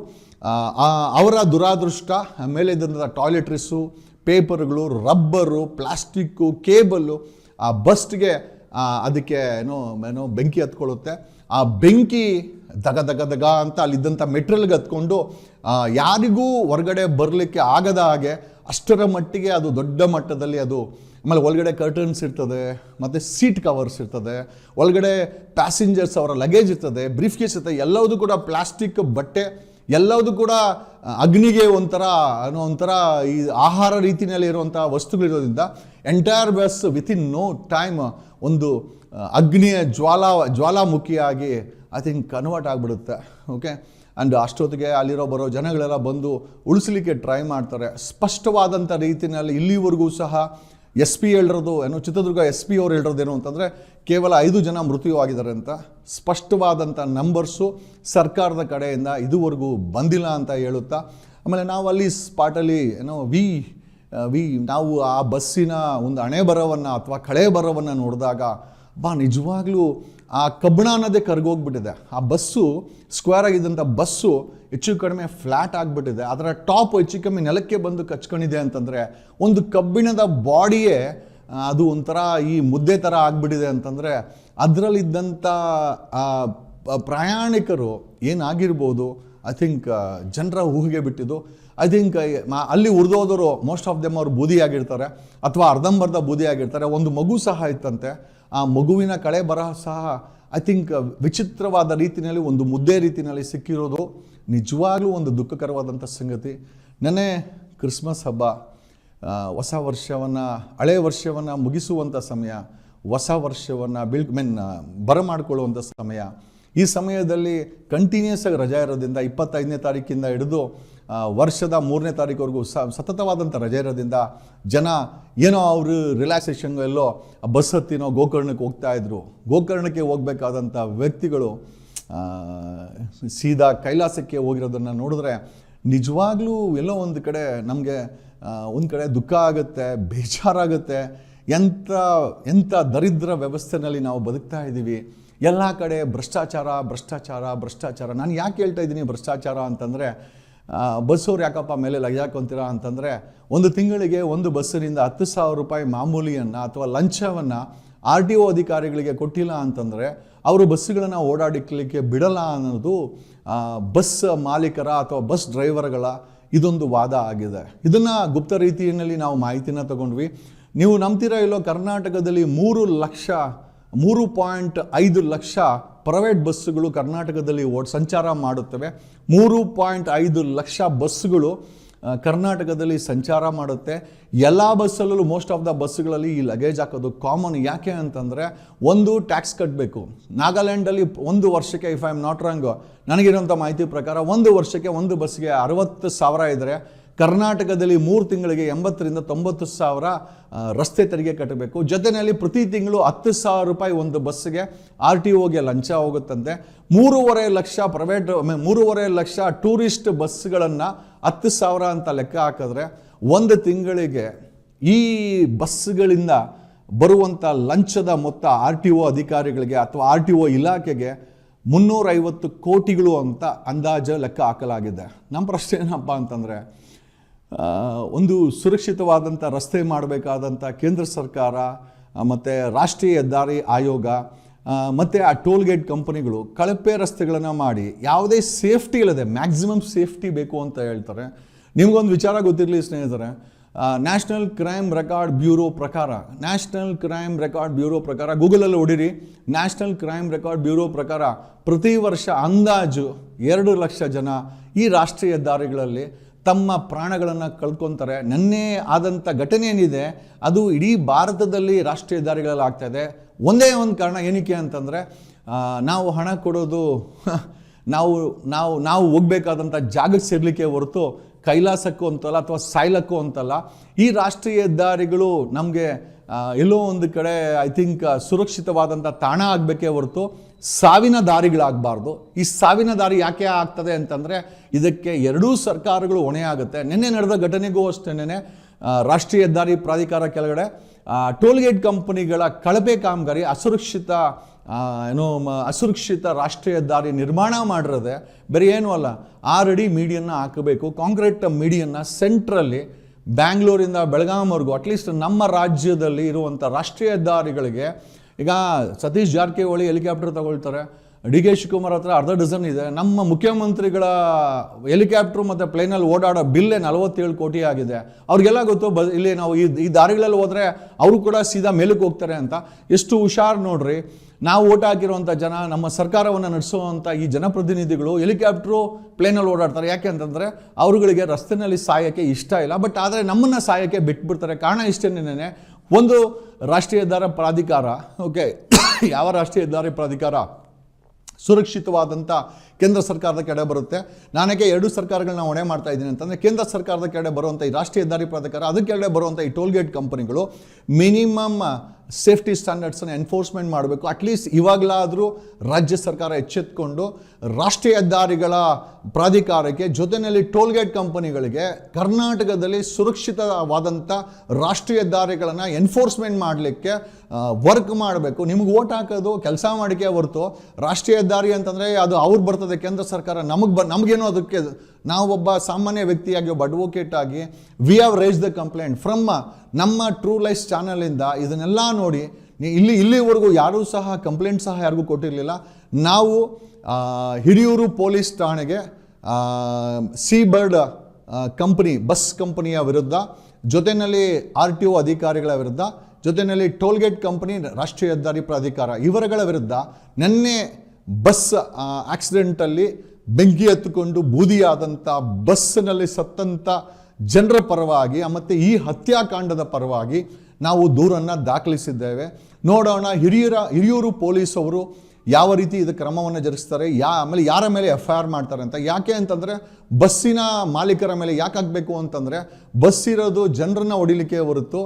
Speaker 1: ಅವರ ದುರಾದೃಷ್ಟ, ಮೇಲೆ ಇದ್ದಂಥ ಟಾಯ್ಲೆಟ್ರಿಸು ಪೇಪರ್ಗಳು, ರಬ್ಬರು, ಪ್ಲಾಸ್ಟಿಕ್ಕು, ಕೇಬಲ್ಲು, ಆ, ಬಸ್ಗೆ ಅದಕ್ಕೆ ಏನು, ಏನೋ ಬೆಂಕಿ ಹತ್ಕೊಳ್ಳುತ್ತೆ. ಆ ಬೆಂಕಿ ದಗ ದಗ ದಗ ಅಂತ ಅಲ್ಲಿದ್ದಂಥ ಮೆಟ್ರಿಯಲ್ಗೆ ಹತ್ಕೊಂಡು ಯಾರಿಗೂ ಹೊರಗಡೆ ಬರಲಿಕ್ಕೆ ಆಗದ ಹಾಗೆ ಅಷ್ಟರ ಮಟ್ಟಿಗೆ ಅದು ದೊಡ್ಡ ಮಟ್ಟದಲ್ಲಿ ಅದು ಆಮೇಲೆ ಒಳಗಡೆ ಕರ್ಟನ್ಸ್ ಇರ್ತದೆ, ಮತ್ತು ಸೀಟ್ ಕವರ್ಸ್ ಇರ್ತದೆ, ಒಳಗಡೆ ಪ್ಯಾಸೆಂಜರ್ಸ್ ಅವರ ಲಗೇಜ್ ಇರ್ತದೆ ಬ್ರೀಫ್ ಕೇಸ್ ಇರ್ತದೆ ಎಲ್ಲವೂ ಕೂಡ ಪ್ಲಾಸ್ಟಿಕ್ ಬಟ್ಟೆ ಎಲ್ಲವೂ ಕೂಡ ಅಗ್ನಿಗೆ ಒಂಥರ ಅನ್ನೋ ಒಂಥರ ಈ ಆಹಾರ ರೀತಿಯಲ್ಲಿ ಇರುವಂಥ ವಸ್ತುಗಳಿರೋದ್ರಿಂದ entire bus within no time ಒಂದು ಅಗ್ನಿಯ ಜ್ವಾಲಾ, ಜ್ವಾಲಾಮುಖಿಯಾಗಿ ಐ ಥಿಂಕ್ ಕನ್ವರ್ಟ್ ಆಗಿಬಿಡುತ್ತೆ. ಓಕೆ ಆ್ಯಂಡ್ ಅಷ್ಟೊತ್ತಿಗೆ ಅಲ್ಲಿರೋ ಬರೋ ಜನಗಳೆಲ್ಲ ಬಂದು ಉಳಿಸ್ಲಿಕ್ಕೆ ಟ್ರೈ ಮಾಡ್ತಾರೆ. ಸ್ಪಷ್ಟವಾದಂಥ ರೀತಿಯಲ್ಲಿ ಇಲ್ಲಿವರೆಗೂ ಸಹ ಎಸ್ ಪಿ ಹೇಳಿರೋದು ಏನೋ? ಚಿತ್ರದುರ್ಗ ಎಸ್ ಪಿ ಅವ್ರು ಹೇಳಿರೋದೇನು ಅಂತಂದರೆ, ಕೇವಲ ಐದು ಜನ ಮೃತ್ಯು ಆಗಿದ್ದಾರೆ ಅಂತ ಸ್ಪಷ್ಟವಾದಂಥ ನಂಬರ್ಸು ಸರ್ಕಾರದ ಕಡೆಯಿಂದ ಇದುವರೆಗೂ ಬಂದಿಲ್ಲ ಅಂತ ಹೇಳುತ್ತಾ, ಆಮೇಲೆ ನಾವು ಅಲ್ಲಿ ಸ್ಪಾಟಲ್ಲಿ ಏನೋ ವಿ ವಿ, ನಾವು ಆ ಬಸ್ಸಿನ ಒಂದು ಹಣೆ ಬರವನ್ನು ಅಥವಾ ಕಳೆ ಬರವನ್ನು ನೋಡಿದಾಗ, ಬಾ ನಿಜವಾಗ್ಲೂ ಆ ಕಬ್ಬಣ ಅನ್ನೋದೇ ಕರ್ಗೋಗ್ಬಿಟ್ಟಿದೆ. ಆ ಬಸ್ಸು ಸ್ಕ್ವೇರ್ ಆಗಿದ್ದಂಥ ಬಸ್ಸು ಹೆಚ್ಚು ಕಡಿಮೆ ಫ್ಲ್ಯಾಟ್ ಆಗಿಬಿಟ್ಟಿದೆ. ಅದರ ಟಾಪ್ ಹೆಚ್ಚು ಕಮ್ಮಿ ನೆಲಕ್ಕೆ ಬಂದು ಕಚ್ಕೊಂಡಿದೆ ಅಂತಂದರೆ ಒಂದು ಕಬ್ಬಿಣದ ಬಾಡಿಯೇ ಅದು ಒಂಥರ ಈ ಮುದ್ದೆ ಥರ ಆಗಿಬಿಟ್ಟಿದೆ ಅಂತಂದರೆ ಅದರಲ್ಲಿದ್ದಂಥ ಪ್ರಯಾಣಿಕರು ಏನಾಗಿರ್ಬೋದು? ಐ ಥಿಂಕ್ ಜನರ ಊಹಿಗೆ ಬಿಟ್ಟಿದ್ದು. ಐ ಥಿಂಕ್ ಅಲ್ಲಿ ಉರಿದೋದವರು ಮೋಸ್ಟ್ ಆಫ್ ದೆಮ್ ಅವರು ಬೂದಿಯಾಗಿರ್ತಾರೆ. ಅಥವಾ ಅರ್ಧಂಬರ್ಧ ಬೂದಿಯಾಗಿರ್ತಾರೆ. ಒಂದು ಮಗು ಸಹ ಇತ್ತಂತೆ. ಆ ಮಗುವಿನ ಕಳೆ ಬರಹ ಸಹ ಐ ಥಿಂಕ್ ವಿಚಿತ್ರವಾದ ರೀತಿಯಲ್ಲಿ ಒಂದು ಮುದ್ದೆ ರೀತಿಯಲ್ಲಿ ಸಿಕ್ಕಿರೋದು. ನಿಜವಾಗ್ಲೂ ಒಂದು ದುಃಖಕರವಾದಂಥ ಸಂಗತಿ. ನೆನೆ ಕ್ರಿಸ್ಮಸ್ ಹಬ್ಬ ಹೊಸ ವರ್ಷವನ್ನು, ಹಳೆ ವರ್ಷವನ್ನು ಮುಗಿಸುವಂಥ ಸಮಯ, ಹೊಸ ವರ್ಷವನ್ನು ಬಿಲ್ ಮೀನ್ ಬರಮಾಡಿಕೊಳ್ಳುವಂಥ ಸಮಯ. ಈ ಸಮಯದಲ್ಲಿ ಕಂಟಿನ್ಯೂಸ್ ಆಗಿ ರಜಾ ಇರೋದ್ರಿಂದ ಇಪ್ಪತ್ತೈದನೇ ತಾರೀಕಿಂದ ಹಿಡಿದು ವರ್ಷದ ಮೂರನೇ ತಾರೀಕುವರೆಗೂ ಸತತವಾದಂಥ ರಜೆ ಇರೋದ್ರಿಂದ ಜನ ಏನೋ ಅವರು ರಿಲ್ಯಾಕ್ಸೇಷನ್ ಎಲ್ಲೋ ಬಸ್ ಹತ್ತಿನೋ ಗೋಕರ್ಣಕ್ಕೆ ಹೋಗ್ತಾ ಇದ್ರು. ಗೋಕರ್ಣಕ್ಕೆ ಹೋಗಬೇಕಾದಂಥ ವ್ಯಕ್ತಿಗಳು ಸೀದಾ ಕೈಲಾಸಕ್ಕೆ ಹೋಗಿರೋದನ್ನು ನೋಡಿದ್ರೆ ನಿಜವಾಗ್ಲೂ ಎಲ್ಲೋ ಒಂದು ಕಡೆ ನಮಗೆ ಒಂದು ಕಡೆ ದುಃಖ ಆಗುತ್ತೆ, ಬೇಜಾರಾಗುತ್ತೆ. ಎಂಥ ಎಂಥ ದರಿದ್ರ ವ್ಯವಸ್ಥೆನಲ್ಲಿ ನಾವು ಬದುಕ್ತಾ ಇದ್ದೀವಿ. ಎಲ್ಲ ಕಡೆ ಭ್ರಷ್ಟಾಚಾರ ಭ್ರಷ್ಟಾಚಾರ ಭ್ರಷ್ಟಾಚಾರ. ನಾನು ಯಾಕೆ ಹೇಳ್ತಾ ಇದ್ದೀನಿ ಭ್ರಷ್ಟಾಚಾರ ಅಂತಂದರೆ ಬಸ್ಸವ್ರು ಯಾಕಪ್ಪ ಮೇಲೆ ಲಗ್ಯಾಕೊಂತೀರಾ ಅಂತಂದರೆ ಒಂದು ತಿಂಗಳಿಗೆ ಒಂದು ಬಸ್ಸಿನಿಂದ ಹತ್ತು ಸಾವಿರ ರೂಪಾಯಿ ಮಾಮೂಲಿಯನ್ನು ಅಥವಾ ಲಂಚವನ್ನು ಆರ್ ಟಿ ಒ ಅಧಿಕಾರಿಗಳಿಗೆ ಕೊಟ್ಟಿಲ್ಲ ಅಂತಂದರೆ ಅವರು ಬಸ್ಸುಗಳನ್ನು ಓಡಾಡಿಕ್ಲಿಕ್ಕೆ ಬಿಡಲ್ಲ ಅನ್ನೋದು ಬಸ್ ಮಾಲೀಕರ ಅಥವಾ ಬಸ್ ಡ್ರೈವರ್ಗಳ ಇದೊಂದು ವಾದ ಆಗಿದೆ. ಇದನ್ನು ಗುಪ್ತ ರೀತಿಯಲ್ಲಿ ನಾವು ಮಾಹಿತಿನ ತಗೊಂಡ್ವಿ. ನೀವು ನಂಬ್ತೀರಾ ಇಲ್ಲೋ ಕರ್ನಾಟಕದಲ್ಲಿ ಮೂರು ಲಕ್ಷ ಮೂರು ಪಾಯಿಂಟ್ ಐದು ಲಕ್ಷ ಪ್ರೈವೇಟ್ ಬಸ್ಸುಗಳು ಕರ್ನಾಟಕದಲ್ಲಿ ಓಡ್ ಸಂಚಾರ ಮಾಡುತ್ತವೆ. ಮೂರು ಪಾಯಿಂಟ್ ಐದು ಲಕ್ಷ ಬಸ್ಸುಗಳು ಕರ್ನಾಟಕದಲ್ಲಿ ಸಂಚಾರ ಮಾಡುತ್ತೆ. ಎಲ್ಲ ಬಸ್ಸಲ್ಲೂ ಮೋಸ್ಟ್ ಆಫ್ ದ ಬಸ್ಸುಗಳಲ್ಲಿ ಈ ಲಗೇಜ್ ಹಾಕೋದು ಕಾಮನ್ ಯಾಕೆ ಅಂತಂದರೆ ಒಂದು ಟ್ಯಾಕ್ಸ್ ಕಟ್ಟಬೇಕು ನಾಗಾಲ್ಯಾಂಡಲ್ಲಿ ಒಂದು ವರ್ಷಕ್ಕೆ if I am not wrong ನನಗಿರುವಂಥ ಮಾಹಿತಿ ಪ್ರಕಾರ ಒಂದು ವರ್ಷಕ್ಕೆ ಒಂದು ಬಸ್ಗೆ ಅರವತ್ತು ಸಾವಿರ ಇದ್ದರೆ ಕರ್ನಾಟಕದಲ್ಲಿ ಮೂರು ತಿಂಗಳಿಗೆ ಎಂಬತ್ತರಿಂದ ತೊಂಬತ್ತು ಸಾವಿರ ರಸ್ತೆ ತೆರಿಗೆ ಕಟ್ಟಬೇಕು. ಜೊತೆಯಲ್ಲಿ ಪ್ರತಿ ತಿಂಗಳು ಹತ್ತು ಸಾವಿರ ರೂಪಾಯಿ ಒಂದು ಬಸ್ಸಿಗೆ ಆರ್ ಟಿ ಒಗೆ ಲಂಚ ಹೋಗುತ್ತಂತೆ. ಮೂರುವರೆ ಲಕ್ಷ ಪ್ರೈವೇಟ್ ಮೂರುವರೆ ಲಕ್ಷ ಟೂರಿಸ್ಟ್ ಬಸ್ಗಳನ್ನು ಹತ್ತು ಸಾವಿರ ಅಂತ ಲೆಕ್ಕ ಹಾಕಿದ್ರೆ ಒಂದು ತಿಂಗಳಿಗೆ ಈ ಬಸ್ಗಳಿಂದ ಬರುವಂಥ ಲಂಚದ ಮೊತ್ತ ಆರ್ ಟಿ ಒ ಅಧಿಕಾರಿಗಳಿಗೆ ಅಥವಾ ಆರ್ ಟಿ ಒ ಇಲಾಖೆಗೆ ಮುನ್ನೂರೈವತ್ತು ಕೋಟಿಗಳು ಅಂತ ಅಂದಾಜು ಲೆಕ್ಕ ಹಾಕಲಾಗಿದೆ. ನಮ್ಮ ಪ್ರಶ್ನೆ ಏನಪ್ಪ ಅಂತಂದರೆ ಒಂದು ಸುರಕ್ಷಿತವಾದಂಥ ರಸ್ತೆ ಮಾಡಬೇಕಾದಂಥ ಕೇಂದ್ರ ಸರ್ಕಾರ ಮತ್ತು ರಾಷ್ಟ್ರೀಯ ಹೆದ್ದಾರಿ ಆಯೋಗ ಮತ್ತು ಆ ಟೋಲ್ ಗೇಟ್ ಕಂಪನಿಗಳು ಕಳಪೆ ರಸ್ತೆಗಳನ್ನು ಮಾಡಿ ಯಾವುದೇ ಸೇಫ್ಟಿ ಇಲ್ಲದೆ, ಮ್ಯಾಕ್ಸಿಮಮ್ ಸೇಫ್ಟಿ ಬೇಕು ಅಂತ ಹೇಳ್ತಾರೆ. ನಿಮಗೊಂದು ವಿಚಾರ ಗೊತ್ತಿರಲಿ ಸ್ನೇಹಿತರೆ ನ್ಯಾಷನಲ್ ಕ್ರೈಮ್ ರೆಕಾರ್ಡ್ ಬ್ಯೂರೋ ಪ್ರಕಾರ, ನ್ಯಾಷನಲ್ ಕ್ರೈಮ್ ರೆಕಾರ್ಡ್ ಬ್ಯೂರೋ ಪ್ರಕಾರ, ಗೂಗಲಲ್ಲಿ ಹೊಡಿರಿ ನ್ಯಾಷನಲ್ ಕ್ರೈಮ್ ರೆಕಾರ್ಡ್ ಬ್ಯೂರೋ ಪ್ರಕಾರ ಪ್ರತಿ ವರ್ಷ ಅಂದಾಜು ಎರಡು ಲಕ್ಷ ಜನ ಈ ರಾಷ್ಟ್ರೀಯ ಹೆದ್ದಾರಿಗಳಲ್ಲಿ ತಮ್ಮ ಪ್ರಾಣಗಳನ್ನು ಕಳ್ಕೊತಾರೆ. ನೆನ್ನೆ ಆದಂಥ ಘಟನೆ ಏನಿದೆ, ಅದು ಇಡೀ ಭಾರತದಲ್ಲಿ ರಾಷ್ಟ್ರೀಯ ಹೆದ್ದಾರಿಗಳಲ್ಲಿ ಆಗ್ತಾ ಇದೆ. ಒಂದೇ ಒಂದು ಕಾರಣ ಏನಕ್ಕೆ ಅಂತಂದರೆ ನಾವು ಹಣ ಕೊಡೋದು, ನಾವು ನಾವು ನಾವು ಹೋಗ್ಬೇಕಾದಂಥ ಜಾಗಕ್ಕೆ ಸೇರಲಿಕ್ಕೆ ಹೊರತು ಕೈಲಾಸಕ್ಕೂ ಅಂತಲ್ಲ ಅಥವಾ ಸಾಯ್ಲಕ್ಕೂ ಅಂತಲ್ಲ, ಈ ರಾಷ್ಟ್ರೀಯ ದಾರಿಗಳು ನಮಗೆ ಎಲ್ಲೋ ಒಂದು ಕಡೆ ಐ ಥಿಂಕ್ ಸುರಕ್ಷಿತವಾದಂಥ ತಾಣ ಆಗಬೇಕೇ ಹೊರತು ಸಾವಿನ ದಾರಿಗಳಾಗಬಾರ್ದು. ಈ ಸಾವಿನ ದಾರಿ ಯಾಕೆ ಆಗ್ತದೆ ಅಂತಂದರೆ ಇದಕ್ಕೆ ಎರಡೂ ಸರ್ಕಾರಗಳು ಹೊಣೆಯಾಗುತ್ತೆ. ನಿನ್ನೆ ನಡೆದ ಘಟನೆಗೂ ಅಷ್ಟೇನೆ ರಾಷ್ಟ್ರೀಯ ಹೆದ್ದಾರಿ ಪ್ರಾಧಿಕಾರ ಕೆಳಗಡೆ ಟೋಲ್ಗೇಟ್ ಕಂಪನಿಗಳ ಕಳಪೆ ಕಾಮಗಾರಿ ಅಸುರಕ್ಷಿತ ಏನು ಅಸುರಕ್ಷಿತ ರಾಷ್ಟ್ರೀಯ ಹೆದ್ದಾರಿ ನಿರ್ಮಾಣ ಮಾಡಿರೋದೆ. ಬೇರೆ ಏನೂ ಅಲ್ಲ. ಆರಡಿ ಮೀಡಿಯನ್ನ ಹಾಕಬೇಕು. ಕಾಂಕ್ರೀಟ್ ಮೀಡಿಯನ್ನ ಸೆಂಟ್ರಲ್ಲಿ ಬ್ಯಾಂಗ್ಳೂರಿಂದ ಬೆಳಗಾಂವರೆಗೂ, ಅಟ್ಲೀಸ್ಟ್ ನಮ್ಮ ರಾಜ್ಯದಲ್ಲಿ ಇರುವಂಥ ರಾಷ್ಟ್ರೀಯ ಹೆದ್ದಾರಿಗಳಿಗೆ ಈಗ ಸತೀಶ್ ಜಾರಕಿಹೊಳಿ ಹೆಲಿಕಾಪ್ಟರ್ ತಗೊಳ್ತಾರೆ. ಡಿ ಕೆ ಶಿವಕುಮಾರ್ ಹತ್ರ ಅರ್ಧ ಡಜನ್ ಇದೆ. ನಮ್ಮ ಮುಖ್ಯಮಂತ್ರಿಗಳ ಹೆಲಿಕಾಪ್ಟರ್ ಮತ್ತು ಪ್ಲೇನಲ್ಲಿ ಓಡಾಡೋ ಬಿಲ್ಲೇ ನಲವತ್ತೇಳು ಕೋಟಿ ಆಗಿದೆ. ಅವ್ರಿಗೆಲ್ಲ ಗೊತ್ತು, ಬ, ಇಲ್ಲಿ ನಾವು ಈ ಈ ದಾರಿಗಳಲ್ಲಿ ಹೋದರೆ ಅವರು ಕೂಡ ಸೀದಾ ಮೇಲಕ್ಕೆ ಹೋಗ್ತಾರೆ ಅಂತ. ಎಷ್ಟು ಹುಷಾರು ನೋಡ್ರಿ. ನಾವು ಓಟ್ ಹಾಕಿರುವಂಥ ಜನ, ನಮ್ಮ ಸರ್ಕಾರವನ್ನು ನಡೆಸುವಂಥ ಈ ಜನಪ್ರತಿನಿಧಿಗಳು ಹೆಲಿಕಾಪ್ಟ್ರು ಪ್ಲೇನಲ್ಲಿ ಓಡಾಡ್ತಾರೆ. ಯಾಕೆ ಅಂತಂದರೆ ಅವರುಗಳಿಗೆ ರಸ್ತೆಯಲ್ಲಿ ಸಾಯೋಕ್ಕೆ ಇಷ್ಟ ಇಲ್ಲ. ಬಟ್ ಆದರೆ ನಮ್ಮನ್ನು ಸಾಯೋಕ್ಕೆ ಬಿಟ್ಬಿಡ್ತಾರೆ. ಕಾರಣ ಇಷ್ಟೇನೇನೆ ಒಂದು ರಾಷ್ಟ್ರೀಯ ಹೆದ್ದಾರ ಪ್ರಾಧಿಕಾರ ಓಕೆ ಯಾವ ರಾಷ್ಟ್ರೀಯ ಹೆದ್ದಾರಿ ಪ್ರಾಧಿಕಾರ ಸುರಕ್ಷಿತವಾದಂಥ ಕೇಂದ್ರ ಸರ್ಕಾರದ ಕಡೆ ಬರುತ್ತೆ. ನಾನಕ್ಕೆ ಎರಡು ಸರ್ಕಾರಗಳನ್ನ ಹೊಣೆ ಮಾಡ್ತಾ ಇದ್ದೀನಿ ಅಂತಂದರೆ ಕೇಂದ್ರ ಸರ್ಕಾರದ ಕಡೆ ಬರುವಂಥ ಈ ರಾಷ್ಟ್ರೀಯ ಹೆದ್ದಾರಿ ಪ್ರಾಧಿಕಾರ, ಅದಕ್ಕೆ ಕೆಳಗಡೆ ಬರುವಂಥ ಈ ಟೋಲ್ಗೇಟ್ ಕಂಪನಿಗಳು ಮಿನಿಮಮ್ ಸೇಫ್ಟಿ ಸ್ಟ್ಯಾಂಡರ್ಡ್ಸನ್ನು ಎನ್ಫೋರ್ಸ್ಮೆಂಟ್ ಮಾಡಬೇಕು. ಅಟ್ಲೀಸ್ಟ್ ಇವಾಗಲಾದರೂ ರಾಜ್ಯ ಸರ್ಕಾರ ಎಚ್ಚೆತ್ಕೊಂಡು ರಾಷ್ಟ್ರೀಯ ಹೆದ್ದಾರಿಗಳ ಪ್ರಾಧಿಕಾರಕ್ಕೆ, ಜೊತೆಯಲ್ಲಿ ಟೋಲ್ಗೇಟ್ ಕಂಪನಿಗಳಿಗೆ ಕರ್ನಾಟಕದಲ್ಲಿ ಸುರಕ್ಷಿತವಾದಂಥ ರಾಷ್ಟ್ರೀಯ ಹೆದ್ದಾರಿಗಳನ್ನು ಎನ್ಫೋರ್ಸ್ಮೆಂಟ್ ಮಾಡಲಿಕ್ಕೆ ವರ್ಕ್ ಮಾಡಬೇಕು. ನಿಮ್ಗೆ ಓಟ್ ಹಾಕೋದು ಕೆಲಸ ಮಾಡಿಕೆ ಹೊರತು ರಾಷ್ಟ್ರೀಯ ಹೆದ್ದಾರಿ ಅಂತಂದರೆ ಅದು ಅವ್ರು ಬರ್ತದೆ ಕೇಂದ್ರ ಸರ್ಕಾರ. ನಮಗೆ ಬ ನಮಗೇನೋ ಅದಕ್ಕೆ ನಾವೊಬ್ಬ ಸಾಮಾನ್ಯ ವ್ಯಕ್ತಿಯಾಗಿ, ಒಬ್ಬ ಅಡ್ವೊಕೇಟ್ ಆಗಿ we have raise the complaint from ನಮ್ಮ ಟ್ರೂ ಲೈಫ್ ಚಾನಲಿಂದ ಇದನ್ನೆಲ್ಲ ನೋಡಿ ಇಲ್ಲಿ, ಇಲ್ಲಿವರೆಗೂ ಯಾರೂ ಸಹ ಕಂಪ್ಲೇಂಟ್ ಸಹ ಯಾರಿಗೂ ಕೊಟ್ಟಿರಲಿಲ್ಲ. ನಾವು ಹಿರಿಯೂರು ಪೊಲೀಸ್ ಠಾಣೆಗೆ ಸಿ ಬರ್ಡ್ ಕಂಪನಿ ಬಸ್ ಕಂಪನಿಯ ವಿರುದ್ಧ, ಜೊತೆಯಲ್ಲಿ ಆರ್ ಟಿ ಒ ಅಧಿಕಾರಿಗಳ ವಿರುದ್ಧ, ಜೊತೆಯಲ್ಲಿ ಟೋಲ್ಗೇಟ್ ಕಂಪನಿ ರಾಷ್ಟ್ರೀಯ ಹೆದ್ದಾರಿ ಪ್ರಾಧಿಕಾರ, ಇವರುಗಳ ವಿರುದ್ಧ, ನಿನ್ನೆ ಬಸ್ ಆಕ್ಸಿಡೆಂಟಲ್ಲಿ ಬೆಂಕಿ ಹತ್ತಿಕೊಂಡು ಬೂದಿಯಾದಂಥ ಬಸ್ಸಿನಲ್ಲಿ ಸತ್ತಂಥ ಜನರ ಪರವಾಗಿ ಮತ್ತು ಈ ಹತ್ಯಾಕಾಂಡದ ಪರವಾಗಿ ನಾವು ದೂರನ್ನು ದಾಖಲಿಸಿದ್ದೇವೆ. ನೋಡೋಣ, ಹಿರಿಯರ, ಹಿರಿಯೂರು ಪೊಲೀಸ್ ಅವರು ಯಾವ ರೀತಿ ಇದು ಕ್ರಮವನ್ನು ಜರುಗಿಸ್ತಾರೆ, ಯಾ, ಆಮೇಲೆ ಯಾರ ಮೇಲೆ ಎಫ್ ಐ ಆರ್ ಮಾಡ್ತಾರೆ ಅಂತ. ಯಾಕೆ ಅಂತಂದರೆ, ಬಸ್ಸಿನ ಮಾಲೀಕರ ಮೇಲೆ ಯಾಕೆ ಆಗಬೇಕು ಅಂತಂದರೆ ಇರೋದು ಜನರನ್ನ ಹೊಡಿಲಿಕ್ಕೆ ಹೊರತು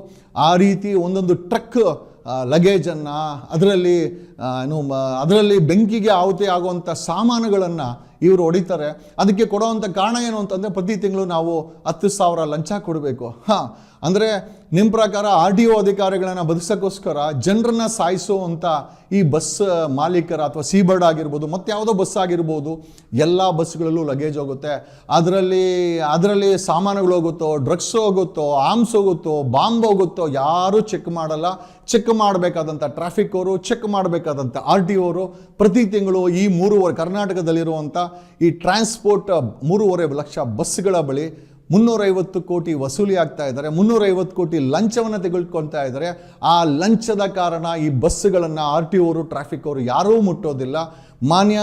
Speaker 1: ಆ ರೀತಿ ಒಂದೊಂದು ಟ್ರಕ್ ಲಗೇಜನ್ನು, ಅದರಲ್ಲಿ ಏನು ಅದರಲ್ಲಿ ಬೆಂಕಿಗೆ ಆಹುತಿ ಆಗುವಂಥ ಸಾಮಾನುಗಳನ್ನು ಇವರು ಹೊಡಿತಾರೆ. ಅದಕ್ಕೆ ಕೊಡುವಂಥ ಕಾರಣ ಏನು ಅಂತಂದರೆ, ಪ್ರತಿ ತಿಂಗಳು ನಾವು ಹತ್ತು ಸಾವಿರ ಲಂಚ ಕೊಡಬೇಕು. ಹಾಂ. ಅಂದರೆ ನಿಮ್ಮ ಪ್ರಕಾರ ಆರ್ ಡಿ ಒ ಅಧಿಕಾರಿಗಳನ್ನು ಬದುಕೋಸ್ಕರ ಜನರನ್ನ ಅಂತ ಈ ಬಸ್ ಮಾಲೀಕರ ಅಥವಾ ಸಿ ಬರ್ಡ್ ಆಗಿರ್ಬೋದು, ಮತ್ತು ಯಾವುದೋ ಬಸ್ ಆಗಿರ್ಬೋದು, ಎಲ್ಲ ಬಸ್ಗಳಲ್ಲೂ ಲಗೇಜ್ ಹೋಗುತ್ತೆ. ಅದರಲ್ಲಿ ಅದರಲ್ಲಿ ಸಾಮಾನುಗಳು ಹೋಗುತ್ತೋ ಡ್ರಗ್ಸ್ ಹೋಗುತ್ತೋ ಆರ್ಮ್ಸ್ ಹೋಗುತ್ತೋ ಬಾಂಬ್ ಹೋಗುತ್ತೋ, ಯಾರೂ ಚೆಕ್ ಮಾಡಲ್ಲ. ಚೆಕ್ ಮಾಡಬೇಕಾದಂಥ ಟ್ರಾಫಿಕ್ ಅವರು ಚೆಕ್ ಮಾಡಬೇಕಾದಂಥ ಆರ್ ಟಿ ಅವರು ಪ್ರತಿ ತಿಂಗಳು ಈ ಮೂರುವರೆ ಕರ್ನಾಟಕದಲ್ಲಿರುವಂಥ ಈ ಟ್ರಾನ್ಸ್ಪೋರ್ಟ್ ಮೂರುವರೆ ಲಕ್ಷ ಬಸ್ಗಳ ಬಳಿ ಮುನ್ನೂರೈವತ್ತು ಕೋಟಿ ವಸೂಲಿ ಆಗ್ತಾ ಇದ್ದಾರೆ, ಮುನ್ನೂರೈವತ್ತು ಕೋಟಿ ಲಂಚವನ್ನು ತೆಗೆದುಕೊಳ್ತಾ ಇದ್ದಾರೆ. ಆ ಲಂಚದ ಕಾರಣ ಈ ಬಸ್ಸುಗಳನ್ನು ಆರ್ ಟಿ ಓರು ಟ್ರಾಫಿಕ್ ಅವರು ಯಾರೂ ಮುಟ್ಟೋದಿಲ್ಲ. ಮಾನ್ಯ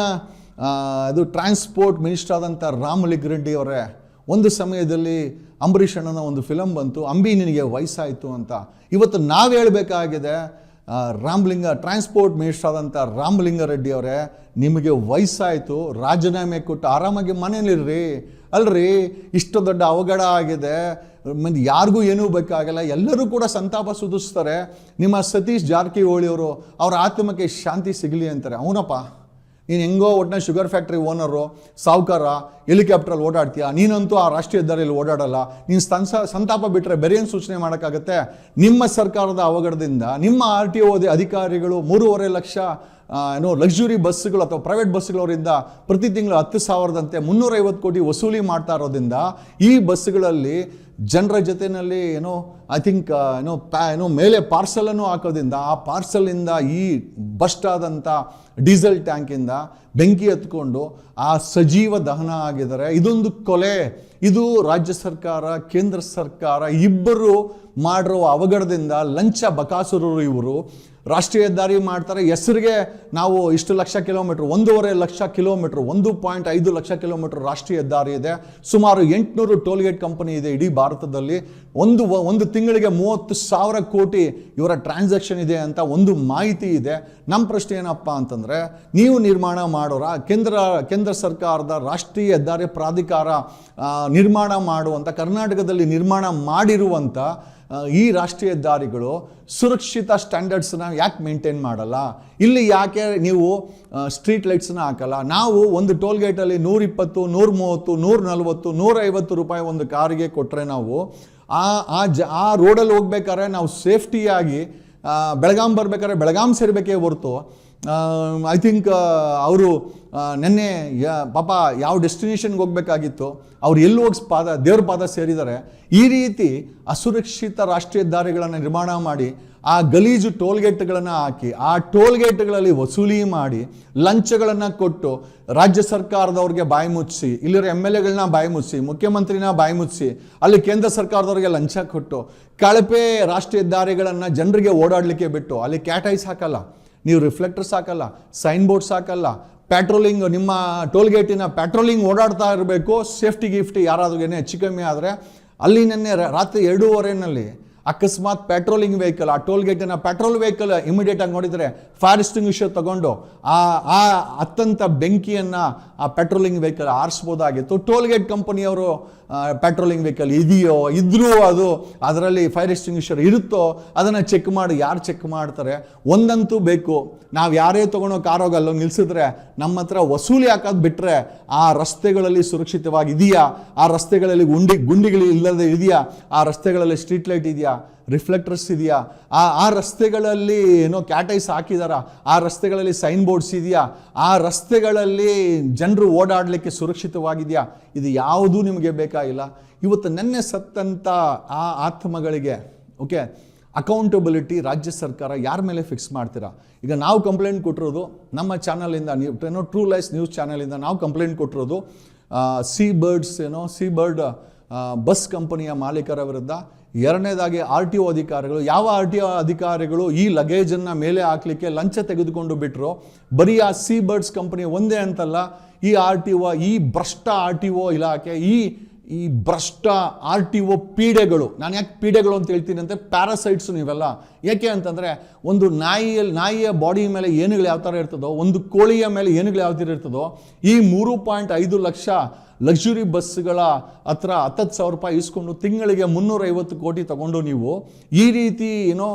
Speaker 1: ಅದು ಟ್ರಾನ್ಸ್ಪೋರ್ಟ್ ಮಿನಿಸ್ಟರ್ ಆದಂಥ ರಾಮಲಿಂಗ ರೆಡ್ಡಿ ಅವರೇ, ಒಂದು ಸಮಯದಲ್ಲಿ ಅಂಬರೀಷ್ ಅಣ್ಣನ ಒಂದು ಫಿಲಮ್ ಬಂತು, ಅಂಬಿ ನಿನಗೆ ವಯಸ್ಸಾಯಿತು ಅಂತ. ಇವತ್ತು ನಾವು ಹೇಳಬೇಕಾಗಿದೆ ರಾಮಲಿಂಗ ಟ್ರಾನ್ಸ್ಪೋರ್ಟ್ ಮಿನಿಸ್ಟರ್ ಆದಂಥ ರಾಮಲಿಂಗ ರೆಡ್ಡಿ ಅವರೇ, ನಿಮಗೆ ವಯಸ್ಸಾಯಿತು, ರಾಜೀನಾಮೆ ಕೊಟ್ಟು ಆರಾಮಾಗಿ ಮನೇಲಿರ್ರಿ ಅಲ್ರಿ, ಇಷ್ಟು ದೊಡ್ಡ ಅವಘಡ ಆಗಿದೆ. ಮಂದಿ ಯಾರಿಗೂ ಏನೂ ಬೇಕಾಗಲ್ಲ. ಎಲ್ಲರೂ ಕೂಡ ಸಂತಾಪ ಸುಧಿಸ್ತಾರೆ. ನಿಮ್ಮ ಸತೀಶ್ ಜಾರಕಿಹೊಳಿ ಅವರು, ಅವ್ರ ಆತ್ಮಕ್ಕೆ ಶಾಂತಿ ಸಿಗಲಿ ಅಂತಾರೆ. ಅವನಪ್ಪ, ನೀನು ಹೆಂಗೋ ಒಟ್ಟಿನ ಶುಗರ್ ಫ್ಯಾಕ್ಟ್ರಿ ಓನರು, ಸಾವುಕಾರ ಹೆಲಿಕಾಪ್ಟ್ರಲ್ಲಿ ಓಡಾಡ್ತೀಯ? ನೀನಂತೂ ಆ ರಾಷ್ಟ್ರೀಯ ಹೆದ್ದಾರಿಯಲ್ಲಿ ಓಡಾಡಲ್ಲ. ನೀನು ಸಂಸ, ಸಂತಾಪ ಬಿಟ್ಟರೆ ಬೇರೆ ಸೂಚನೆ ಮಾಡೋಕ್ಕಾಗತ್ತೆ? ನಿಮ್ಮ ಸರ್ಕಾರದ ಅವಘಡದಿಂದ ನಿಮ್ಮ ಆರ್ ಟಿ ಒ ಅಧಿಕಾರಿಗಳು ಮೂರುವರೆ ಲಕ್ಷ ಏನೋ ಲಕ್ಸುರಿ ಬಸ್ಸುಗಳು ಅಥವಾ ಪ್ರೈವೇಟ್ ಬಸ್ಸುಗಳವರಿಂದ ಪ್ರತಿ ತಿಂಗಳು ಹತ್ತು ಸಾವಿರದಂತೆ ಮುನ್ನೂರೈವತ್ತು ಕೋಟಿ ವಸೂಲಿ ಮಾಡ್ತಾ ಇರೋದ್ರಿಂದ ಈ ಬಸ್ಸುಗಳಲ್ಲಿ ಜನರ ಜೊತೆಯಲ್ಲಿ ಏನೋ ಐ ಥಿಂಕ್ ಏನೋ ಪ್ಯಾ ಏನೋ ಮೇಲೆ ಪಾರ್ಸಲನ್ನು ಹಾಕೋದ್ರಿಂದ, ಆ ಪಾರ್ಸಲಿಂದ ಈ ಬಸ್ಟ್ ಆದಂಥ ಡೀಸೆಲ್ ಟ್ಯಾಂಕಿಂದ ಬೆಂಕಿ ಹತ್ಕೊಂಡು ಆ ಸಜೀವ ದಹನ ಆಗಿದ್ದಾರೆ. ಇದೊಂದು ಕೊಲೆ. ಇದು ರಾಜ್ಯ ಸರ್ಕಾರ, ಕೇಂದ್ರ ಸರ್ಕಾರ ಇಬ್ಬರು ಮಾಡಿರೋ ಅವಘಡದಿಂದ ಲಂಚ ಬಕಾಸುರರು ಇವರು. ರಾಷ್ಟ್ರೀಯ ಹೆದ್ದಾರಿ ಮಾಡ್ತಾರೆ. ಹೆಸರಿಗೆ ನಾವು ಇಷ್ಟು ಲಕ್ಷ ಕಿಲೋಮೀಟ್ರ್, ಒಂದೂವರೆ ಲಕ್ಷ ಕಿಲೋಮೀಟ್ರ್, ಒಂದು ಪಾಯಿಂಟ್ ಐದು ಲಕ್ಷ ಕಿಲೋಮೀಟ್ರ್ ರಾಷ್ಟ್ರೀಯ ಹೆದ್ದಾರಿ ಇದೆ. ಸುಮಾರು ಎಂಟುನೂರು ಟೋಲ್ಗೇಟ್ ಕಂಪನಿ ಇದೆ. ಇಡೀ ಭಾರತದಲ್ಲಿ ಒಂದು ಒಂದು ತಿಂಗಳಿಗೆ ಮೂವತ್ತು ಸಾವಿರ ಕೋಟಿ ಇವರ ಟ್ರಾನ್ಸಾಕ್ಷನ್ ಇದೆ ಅಂತ ಒಂದು ಮಾಹಿತಿ ಇದೆ. ನಮ್ಮ ಪ್ರಶ್ನೆ ಏನಪ್ಪ ಅಂತಂದರೆ, ನೀವು ನಿರ್ಮಾಣ ಮಾಡೋರ? ಕೇಂದ್ರ ಕೇಂದ್ರ ಸರ್ಕಾರದ ರಾಷ್ಟ್ರೀಯ ಹೆದ್ದಾರಿ ಪ್ರಾಧಿಕಾರ ನಿರ್ಮಾಣ ಮಾಡುವಂಥ ಕರ್ನಾಟಕದಲ್ಲಿ ನಿರ್ಮಾಣ ಮಾಡಿರುವಂಥ ಈ ರಾಷ್ಟ್ರೀಯ ದಾರಿಗಳು ಸುರಕ್ಷಿತ ಸ್ಟ್ಯಾಂಡರ್ಡ್ಸನ್ನ ಯಾಕೆ ಮೇಂಟೈನ್ ಮಾಡಲ್ಲ? ಇಲ್ಲಿ ಯಾಕೆ ನೀವು ಸ್ಟ್ರೀಟ್ ಲೈಟ್ಸನ್ನ ಹಾಕಲ್ಲ? ನಾವು ಒಂದು ಟೋಲ್ ಗೇಟಲ್ಲಿ ನೂರಿಪ್ಪತ್ತು ನೂರ ಮೂವತ್ತು ನೂರ ನಲ್ವತ್ತು ನೂರೈವತ್ತು ರೂಪಾಯಿ ಒಂದು ಕಾರಿಗೆ ಕೊಟ್ಟರೆ ನಾವು ಆ ಆ ಜ, ಆ ರೋಡಲ್ಲಿ ಹೋಗ್ಬೇಕಾದ್ರೆ ನಾವು ಸೇಫ್ಟಿಯಾಗಿ ಬೆಳಗಾಂ ಬರ್ಬೇಕಾದ್ರೆ ಬೆಳಗಾಂ ಸೇರಬೇಕೇ ಹೊರತು ಐ ಥಿಂಕ್ ಅವರು ನೆನ್ನೆ ಪಾಪ ಯಾವ ಡೆಸ್ಟಿನೇಷನ್ಗೆ ಹೋಗಬೇಕಾಗಿತ್ತು, ಅವ್ರು ಎಲ್ಲಿ ಹೋಗಿ ಪಾದ, ದೇವ್ರ ಪಾದ ಸೇರಿದ್ದಾರೆ, ಈ ರೀತಿ ಅಸುರಕ್ಷಿತ ರಾಷ್ಟ್ರೀಯ ದಾರಿಗಳನ್ನು ನಿರ್ಮಾಣ ಮಾಡಿ, ಆ ಗಲೀಜು ಟೋಲ್ಗೇಟ್ಗಳನ್ನು ಹಾಕಿ, ಆ ಟೋಲ್ಗೇಟ್ಗಳಲ್ಲಿ ವಸೂಲಿ ಮಾಡಿ, ಲಂಚಗಳನ್ನು ಕೊಟ್ಟು, ರಾಜ್ಯ ಸರ್ಕಾರದವ್ರಿಗೆ ಬಾಯಿ ಮುಚ್ಚಿಸಿ ಇಲ್ಲಿರೋ ಎಂ ಎಲ್ ಎಗಳನ್ನ ಬಾಯಿ ಮುಚ್ಚಿಸಿ ಮುಖ್ಯಮಂತ್ರಿನ ಬಾಯಿ ಮುಚ್ಚಿಸಿ ಅಲ್ಲಿ ಕೇಂದ್ರ ಸರ್ಕಾರದವ್ರಿಗೆ ಲಂಚ ಕೊಟ್ಟು, ಕಳಪೆ ರಾಷ್ಟ್ರೀಯ ದಾರಿಗಳನ್ನು ಜನರಿಗೆ ಓಡಾಡಲಿಕ್ಕೆ ಬಿಟ್ಟು, ಅಲ್ಲಿ ಕ್ಯಾಟೈಸ್ ಹಾಕಲ್ಲ. ನೀವು ರಿಫ್ಲೆಕ್ಟರ್ಸ್ ಹಾಕಲ್ಲ ಸೈನ್ ಬೋರ್ಡ್ಸ್ ಹಾಕಲ್ಲ ಪ್ಯಾಟ್ರೋಲಿಂಗ್ ನಿಮ್ಮ ಟೋಲ್ಗೇಟಿನ ಪ್ಯಾಟ್ರೋಲಿಂಗ್ ಓಡಾಡ್ತಾ ಇರಬೇಕು ಸೇಫ್ಟಿ ಗಿಫ್ಟಿ ಯಾರಾದ್ರೂ ಹೆಚ್ಚು ಕಮ್ಮಿ ಆದರೆ, ಅಲ್ಲಿ ನಿನ್ನೆ ರಾತ್ರಿ ಎರಡೂವರೆನಲ್ಲಿ ಅಕಸ್ಮಾತ್ ಪೆಟ್ರೋಲಿಂಗ್ ವೆಹಿಕಲ್ ಆ ಟೋಲ್ ಗೇಟಿನ ಪೆಟ್ರೋಲ್ ವೆಹಿಕಲ್ ಇಮಿಡಿಯೇಟ್ ಆಗಿ ನೋಡಿದರೆ ಫೈರ್ ಎಕ್ಸ್ಟಿಂಗ್ವಿಷರ್ ತಗೊಂಡು ಆ ಆ ಅತ್ಯಂತ ಬೆಂಕಿಯನ್ನು ಆ ಪೆಟ್ರೋಲಿಂಗ್ ವೆಹಿಕಲ್ ಆರಿಸ್ಬೋದಾಗಿತ್ತು. ಟೋಲ್ ಗೇಟ್ ಕಂಪನಿಯವರು ಪೆಟ್ರೋಲಿಂಗ್ ವೆಹಿಕಲ್ ಇದೆಯೋ, ಇದ್ರೂ ಅದು ಅದರಲ್ಲಿ ಫೈರ್ ಎಕ್ಸ್ಟಿಂಗ್ವಿಷರ್ ಇರುತ್ತೋ, ಅದನ್ನು ಚೆಕ್ ಮಾಡಿ, ಯಾರು ಚೆಕ್ ಮಾಡ್ತಾರೆ? ಒಂದಂತೂ ಬೇಕು. ನಾವು ಯಾರೇ ತೊಗೊಳೋ ಕಾರೋಗ ಅಲ್ಲೋ ನಿಲ್ಸಿದ್ರೆ ನಮ್ಮ ಹತ್ರ ವಸೂಲಿ ಹಾಕೋದು ಬಿಟ್ಟರೆ ಆ ರಸ್ತೆಗಳಲ್ಲಿ ಸುರಕ್ಷಿತವಾಗಿ ಇದೆಯಾ? ಆ ರಸ್ತೆಗಳಲ್ಲಿ ಗುಂಡಿ, ಗುಂಡಿಗಳು ಇಲ್ಲದೆ ಇದೆಯಾ? ಆ ರಸ್ತೆಗಳಲ್ಲಿ ಸ್ಟ್ರೀಟ್ ಲೈಟ್ ಇದೆಯಾ? ರಿಫ್ಲೆಕ್ಟರ್ಸ್ ಇದೆಯಾ? ಆ ಆ ರಸ್ತೆಗಳಲ್ಲಿ ಏನೋ ಕ್ಯಾಟೈಸ್ ಹಾಕಿದಾರ? ಆ ರಸ್ತೆಗಳಲ್ಲಿ ಸೈನ್ ಬೋರ್ಡ್ಸ್ ಇದೆಯಾ? ಆ ರಸ್ತೆಗಳಲ್ಲಿ ಜನರು ಓಡಾಡಲಿಕ್ಕೆ ಸುರಕ್ಷಿತವಾಗಿದೆಯಾ? ಇದು ಯಾವುದೂ ನಿಮಗೆ ಬೇಕಾಗಿಲ್ಲ ಇವತ್ತು ನೆನ್ನೆ ಸತ್ತಂಥ ಆ ಆತ್ಮಗಳಿಗೆ, ಓಕೆ ಅಕೌಂಟಬಿಲಿಟಿ ರಾಜ್ಯ ಸರ್ಕಾರ ಯಾರ ಮೇಲೆ ಫಿಕ್ಸ್ ಮಾಡ್ತೀರಾ? ಈಗ ನಾವು ಕಂಪ್ಲೇಂಟ್ ಕೊಟ್ಟಿರೋದು ನಮ್ಮ ಚಾನಲಿಂದ ನೀವು, ಏನೋ ಟ್ರೂ ಲೈಸ್ ನ್ಯೂಸ್ ಚಾನಲಿಂದ ನಾವು ಕಂಪ್ಲೇಂಟ್ ಕೊಟ್ಟಿರೋದು ಸಿ ಬರ್ಡ್ಸ್ ಏನೋ ಸಿ ಬರ್ಡ್ ಬಸ್ ಕಂಪನಿಯ ಮಾಲೀಕರ ವಿರುದ್ಧ. ಎರಡನೇದಾಗಿ ಆರ್ ಟಿ ಒ ಅಧಿಕಾರಿಗಳು. ಯಾವ ಆರ್ ಟಿ ಒ ಅಧಿಕಾರಿಗಳು ಈ ಲಗೇಜನ್ನು ಮೇಲೆ ಹಾಕಲಿಕ್ಕೆ ಲಂಚ ತೆಗೆದುಕೊಂಡು ಬಿಟ್ಟರು ಬರೀ ಆ ಸಿ ಬರ್ಡ್ಸ್ ಕಂಪನಿ ಒಂದೇ ಅಂತಲ್ಲ, ಈ ಆರ್ ಟಿ ಒ, ಈ ಭ್ರಷ್ಟ ಆರ್ ಟಿ ಒ ಇಲಾಖೆ, ಈ ಈ ಭ್ರಷ್ಟ ಆರ್ ಟಿ ಒ ಪೀಡೆಗಳು, ನಾನು ಯಾಕೆ ಪೀಡೆಗಳು ಅಂತ ಹೇಳ್ತೀನಿ ಅಂತ ಪ್ಯಾರಾಸೈಟ್ಸು ನೀವೆಲ್ಲ. ಏಕೆ ಅಂತಂದರೆ ಒಂದು ನಾಯಿಯಲ್ಲಿ ನಾಯಿಯ ಬಾಡಿ ಮೇಲೆ ಏನುಗಳು ಯಾವ ಥರ ಇರ್ತದೋ, ಒಂದು ಕೋಳಿಯ ಮೇಲೆ ಏನುಗಳು ಯಾವ ಥರ ಇರ್ತದೋ, ಈ ಮೂರು ಪಾಯಿಂಟ್ ಐದು ಲಕ್ಷ ಲಕ್ಸುರಿ ಬಸ್ಗಳ ಹತ್ರ ಹತ್ತತ್ತು ಸಾವಿರ ರೂಪಾಯಿ ಇಸ್ಕೊಂಡು ತಿಂಗಳಿಗೆ ಮುನ್ನೂರೈವತ್ತು ಕೋಟಿ ತಗೊಂಡು ನೀವು ಈ ರೀತಿ ಏನೋ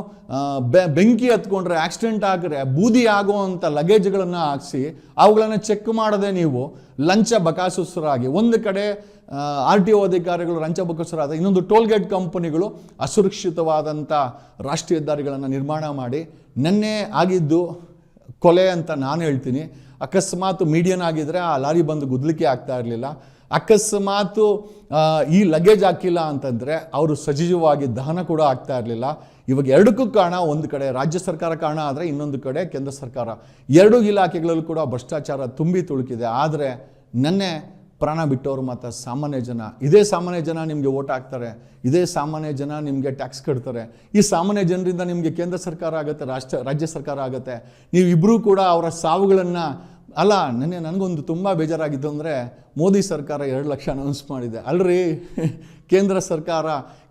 Speaker 1: ಬೆಂಕಿ ಹತ್ಕೊಂಡ್ರೆ ಆಕ್ಸಿಡೆಂಟ್ ಆಗ್ರೆ, ಬೂದಿ ಆಗುವಂಥ ಲಗೇಜ್ಗಳನ್ನು ಹಾಕ್ಸಿ, ಅವುಗಳನ್ನು ಚೆಕ್ ಮಾಡದೆ ನೀವು ಲಂಚ ಬಕಾಸುಸರಾಗಿ, ಒಂದು ಕಡೆ ಆರ್ ಟಿ ಒ ಅಧಿಕಾರಿಗಳು ರಂಚಬಕಸರಾದ ಬಕಾಸುರಾದ ಇನ್ನೊಂದು ಟೋಲ್ಗೇಟ್ ಕಂಪನಿಗಳು ಅಸುರಕ್ಷಿತವಾದಂಥ ರಾಷ್ಟ್ರೀಯ ಹೆದ್ದಾರಿಗಳನ್ನು ನಿರ್ಮಾಣ ಮಾಡಿ ನಿನ್ನೆ ಆಗಿದ್ದು ಕೊಲೆ ಅಂತ ನಾನು ಹೇಳ್ತೀನಿ. ಅಕಸ್ಮಾತ್ ಮೀಡಿಯನ್ ಆಗಿದ್ದರೆ ಆ ಲಾರಿ ಬಂದು ಗುದ್ಲಿಕ್ಕೆ ಆಗ್ತಾ ಇರಲಿಲ್ಲ. ಅಕಸ್ಮಾತು ಈ ಲಗೇಜ್ ಹಾಕಿಲ್ಲ ಅಂತಂದರೆ ಅವರು ಸಜೀವವಾಗಿ ದಹನ ಕೂಡ ಆಗ್ತಾ ಇರಲಿಲ್ಲ. ಇವಾಗ ಎರಡಕ್ಕೂ ಕಾರಣ ಒಂದು ಕಡೆ ರಾಜ್ಯ ಸರ್ಕಾರ ಕಾರಣ ಆದರೆ ಇನ್ನೊಂದು ಕಡೆ ಕೇಂದ್ರ ಸರ್ಕಾರ. ಎರಡೂ ಇಲಾಖೆಗಳಲ್ಲೂ ಕೂಡ ಭ್ರಷ್ಟಾಚಾರ ತುಂಬಿ ತುಳುಕಿದೆ. ಆದರೆ ನೆನ್ನೆ ಪ್ರಾಣ ಬಿಟ್ಟವರು ಮಾತ್ರ ಸಾಮಾನ್ಯ ಜನ. ಇದೇ ಸಾಮಾನ್ಯ ಜನ ನಿಮಗೆ ಓಟ್ ಹಾಕ್ತಾರೆ, ಇದೇ ಸಾಮಾನ್ಯ ಜನ ನಿಮಗೆ ಟ್ಯಾಕ್ಸ್ ಕಟ್ತಾರೆ. ಈ ಸಾಮಾನ್ಯ ಜನರಿಂದ ನಿಮಗೆ ಕೇಂದ್ರ ಸರ್ಕಾರ ಆಗುತ್ತೆ, ರಾಷ್ಟ್ರ, ರಾಜ್ಯ ಸರ್ಕಾರ ಆಗುತ್ತೆ. ನೀವು ಇಬ್ಬರೂ ಕೂಡ ಅವರ ಸಾವುಗಳನ್ನು, ಅಲ್ಲ, ನೆನ್ನೆ ನನಗೊಂದು ತುಂಬ ಬೇಜಾರಾಗಿತ್ತು ಅಂದರೆ ಮೋದಿ ಸರ್ಕಾರ ಎರಡು ಲಕ್ಷ ಅನೌನ್ಸ್ ಮಾಡಿದೆ. ಅಲ್ರಿ? ಕೇಂದ್ರ ಸರ್ಕಾರ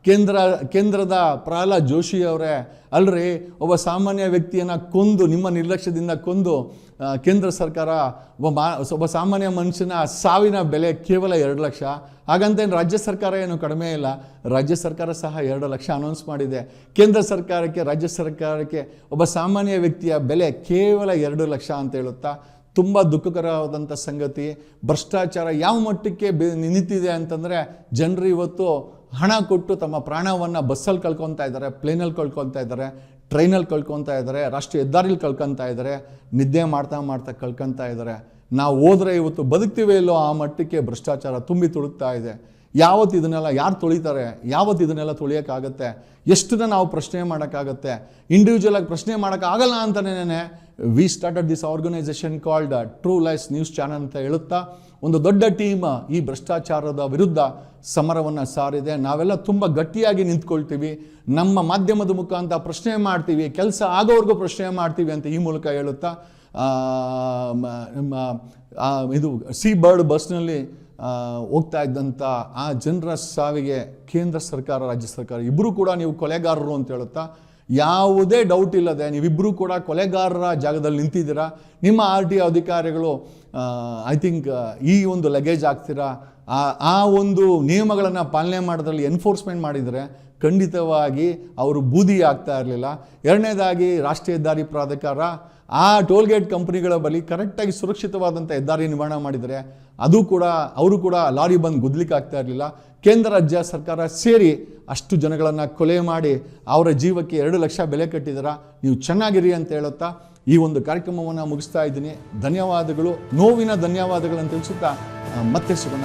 Speaker 1: ಕೇಂದ್ರ, ಕೇಂದ್ರದ ಪ್ರಹ್ಲಾದ್ ಜೋಶಿ ಅವರೇ, ಅಲ್ರಿ, ಒಬ್ಬ ಸಾಮಾನ್ಯ ವ್ಯಕ್ತಿಯನ್ನು ಕೊಂದು, ನಿಮ್ಮ ನಿರ್ಲಕ್ಷ್ಯದಿಂದ ಕೊಂದು ಕೇಂದ್ರ ಸರ್ಕಾರ ಒಬ್ಬ ಮಾ, ಒಬ್ಬ ಸಾಮಾನ್ಯ ಮನುಷ್ಯನ ಸಾವಿನ ಬೆಲೆ ಕೇವಲ ಎರಡು ಲಕ್ಷ. ಹಾಗಂತೇನು ರಾಜ್ಯ ಸರ್ಕಾರ ಏನು ಕಡಿಮೆ ಇಲ್ಲ. ರಾಜ್ಯ ಸರ್ಕಾರ ಸಹ ಎರಡು ಲಕ್ಷ ಅನೌನ್ಸ್ ಮಾಡಿದೆ. ಕೇಂದ್ರ ಸರ್ಕಾರಕ್ಕೆ, ರಾಜ್ಯ ಸರ್ಕಾರಕ್ಕೆ ಒಬ್ಬ ಸಾಮಾನ್ಯ ವ್ಯಕ್ತಿಯ ಬೆಲೆ ಕೇವಲ ಎರಡು ಲಕ್ಷ ಅಂತ ಹೇಳುತ್ತಾ, ತುಂಬ ದುಃಖಕರವಾದಂಥ ಸಂಗತಿ. ಭ್ರಷ್ಟಾಚಾರ ಯಾವ ಮಟ್ಟಕ್ಕೆ ನಿಂತಿದೆ ಅಂತಂದರೆ, ಜನರು ಇವತ್ತು ಹಣ ಕೊಟ್ಟು ತಮ್ಮ ಪ್ರಾಣವನ್ನು ಬಸ್ಸಲ್ಲಿ ಕಳ್ಕೊತಾ ಇದ್ದಾರೆ, ಪ್ಲೇನಲ್ಲಿ ಕಳ್ಕೊತಾ ಇದ್ದಾರೆ, ಟ್ರೈನಲ್ಲಿ ಕಳ್ಕೊತಾ ಇದ್ದಾರೆ, ರಾಷ್ಟ್ರೀಯ ಹೆದ್ದಾರಿಲಿ ಕಳ್ಕೊತಾ ಇದ್ದಾರೆ, ನಿದ್ದೆ ಮಾಡ್ತಾ ಮಾಡ್ತಾ ಕಳ್ಕೊತಾ ಇದ್ದಾರೆ. ನಾವು ಹೋದರೆ ಇವತ್ತು ಬದುಕ್ತೀವಿ ಇಲ್ಲೋ ಆ ಮಟ್ಟಕ್ಕೆ ಭ್ರಷ್ಟಾಚಾರ ತುಂಬಿ ತುಳುಕ್ತಾ ಇದೆ. ಯಾವತ್ತು ಇದನ್ನೆಲ್ಲ ಯಾರು ತೊಳಿತಾರೆ? ಯಾವತ್ತು ಇದನ್ನೆಲ್ಲ ತೊಳಿಯೋಕ್ಕಾಗತ್ತೆ? ಎಷ್ಟನ್ನ ನಾವು ಪ್ರಶ್ನೆ ಮಾಡೋಕ್ಕಾಗತ್ತೆ? ಇಂಡಿವಿಜುವಲಾಗಿ ಪ್ರಶ್ನೆ ಮಾಡೋಕ್ಕಾಗಲ್ಲ ಅಂತಲೇ we started this organisation called True Life News channel ಅಂತ ಹೇಳುತ್ತಾ ಒಂದು ದೊಡ್ಡ ಟೀಮ್ ಈ ಭ್ರಷ್ಟಾಚಾರದ ವಿರುದ್ಧ ಸಮರವನ್ನು ಸಾರಿದೆ. ನಾವೆಲ್ಲ ತುಂಬ ಗಟ್ಟಿಯಾಗಿ ನಿಂತ್ಕೊಳ್ತೀವಿ. ನಮ್ಮ ಮಾಧ್ಯಮದ ಮುಖಾಂತರ ಪ್ರಶ್ನೆ ಮಾಡ್ತೀವಿ. ಕೆಲಸ ಆಗೋವರೆಗೂ ಪ್ರಶ್ನೆ ಮಾಡ್ತೀವಿ ಅಂತ ಈ ಮೂಲಕ ಹೇಳುತ್ತಾ ಇದು ಸಿ ಬರ್ಡ್ ಬಸ್ನಲ್ಲಿ ಹೋಗ್ತಾ ಇದ್ದಂಥ ಆ ಜನರ ಸಾವಿಗೆ ಕೇಂದ್ರ ಸರ್ಕಾರ, ರಾಜ್ಯ ಸರ್ಕಾರ ಇಬ್ಬರೂ ಕೂಡ ನೀವು ಕೊಲೆಗಾರರು ಅಂತ ಹೇಳುತ್ತಾ ಯಾವುದೇ ಡೌಟ್ ಇಲ್ಲದೆ ನೀವಿಬ್ಬರೂ ಕೂಡ ಕೊಲೆಗಾರರ ಜಾಗದಲ್ಲಿ ನಿಂತಿದ್ದೀರಾ? ನಿಮ್ಮ ಆರ್ ಟಿ ಅಧಿಕಾರಿಗಳು ಐ ಥಿಂಕ್ ಈ ಒಂದು ಲಗೇಜ್ ಆಗ್ತೀರಾ ಆ ಆ ಒಂದು ನಿಯಮಗಳನ್ನು ಪಾಲನೆ ಮಾಡೋದ್ರಲ್ಲಿ ಎನ್ಫೋರ್ಸ್ಮೆಂಟ್ ಮಾಡಿದರೆ ಖಂಡಿತವಾಗಿ ಅವರು ಬೂದಿ ಆಗ್ತಾ ಇರಲಿಲ್ಲ. ಎರಡನೇದಾಗಿ ರಾಷ್ಟ್ರೀಯ ಹೆದ್ದಾರಿ ಪ್ರಾಧಿಕಾರ ಆ ಟೋಲ್ ಗೇಟ್ ಕಂಪ್ನಿಗಳ ಬಳಿ ಕರೆಕ್ಟಾಗಿ ಸುರಕ್ಷಿತವಾದಂಥ ಹೆದ್ದಾರಿ ನಿರ್ಮಾಣ ಮಾಡಿದರೆ ಅದು ಕೂಡ, ಅವರು ಕೂಡ ಲಾರಿ ಬಂದು ಗುದ್ಲಿಕ್ಕೆ ಆಗ್ತಾ ಇರಲಿಲ್ಲ. ಕೇಂದ್ರ, ರಾಜ್ಯ ಸರ್ಕಾರ ಸೇರಿ ಅಷ್ಟು ಜನಗಳನ್ನು ಕೊಲೆ ಮಾಡಿ ಅವರ ಜೀವಕ್ಕೆ ಎರಡು ಲಕ್ಷ ಬೆಲೆ ಕಟ್ಟಿದಾರ? ನೀವು ಚೆನ್ನಾಗಿರಿ ಅಂತ ಹೇಳುತ್ತಾ? ಈ ಒಂದು ಕಾರ್ಯಕ್ರಮವನ್ನು ಮುಗಿಸ್ತಾ ಇದ್ದೀನಿ. ಧನ್ಯವಾದಗಳು. ನೋವಿನ ಧನ್ಯವಾದಗಳನ್ನು ತಿಳಿಸುತ್ತಾ ಮತ್ತೆ ಸಿಗೋಣ.